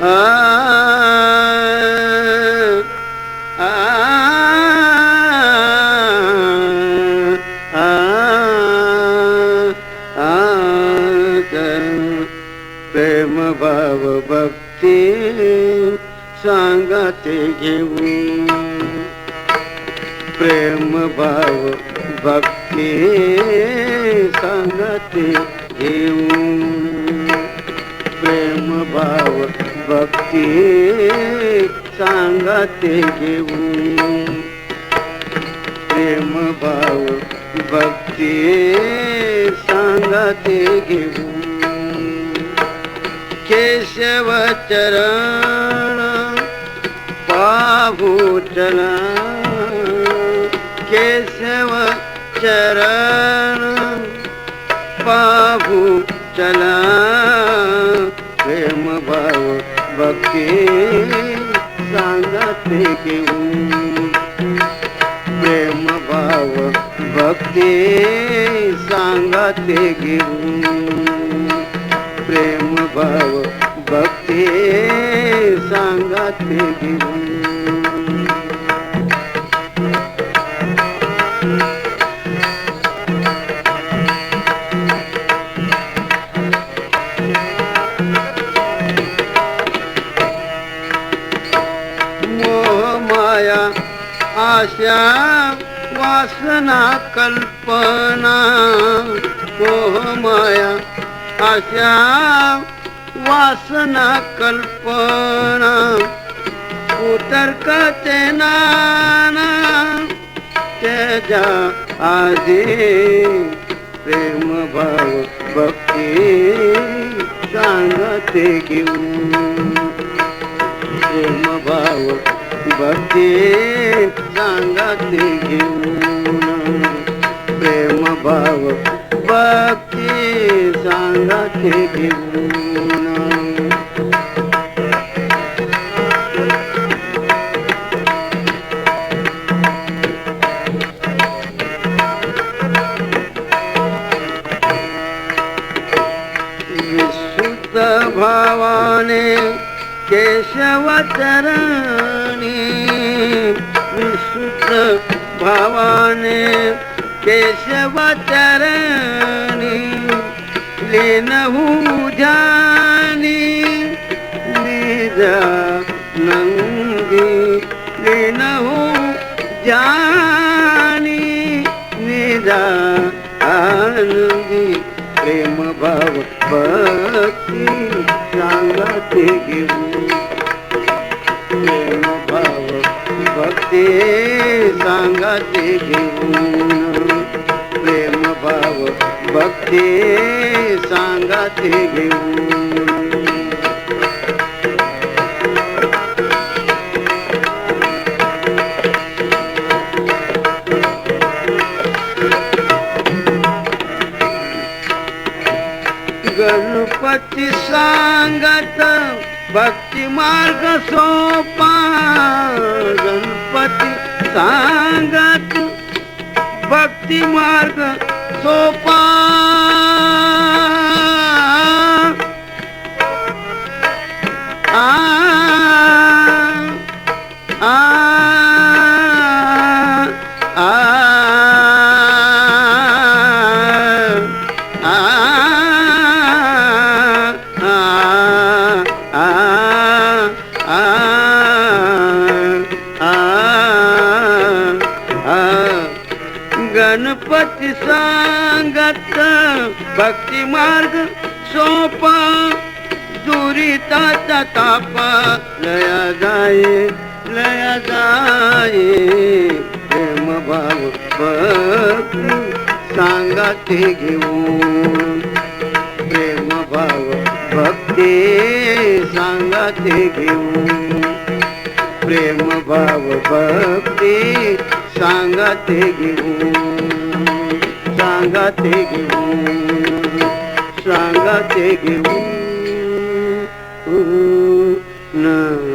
आ आ आ आ प्रेम भाव भक्ती सांगते घेऊ प्रेम भाव भक्ती सांगते घेऊ ते सांगते घेऊन. प्रेम भाव भक्ती सांगते घेऊन. केशव चरण पाहू चला केशव चरण के सांगते घेऊन प्रेम भाव भक्ती सांगते घेऊन प्रेम भाव भक्ती सांगते घेऊन अशा वासना कल्पना मोह माया वासना कल्पना उतरकते नाना त्याच्या आधी प्रेम भाव भक्ती सांगते घेऊन. प्रेम भाव भक्ती सांगते घेऊन प्रेम भाव भक्ती सांगते घेऊन. विशुद्ध भावाने केशव विशुद्ध भावाने केशव चरणी लेनहू जानी निज नंगी लेनहू जानी निजा आनंदी प्रेम भाव भक्ती सांगते घेऊ प्रेम भक्ती सांगते घेऊन. प्रेम भाव भक्ती सांगते घेऊन. गणपती सांगत भक्ती मार्ग सोपा गणपती सांगत। भक्ती मार्ग सोपा। गणपती सांगत भक्ती मार्ग सोपा दुरिताचा ताप लया जाये लया जाये प्रेम भाव सांगा सांगते घेऊन. प्रेम भाव भक्ती सांगते घेऊन. प्रेम भाव भक्ती सांगते घेऊन. सांगते घेऊन सांगते घेऊन न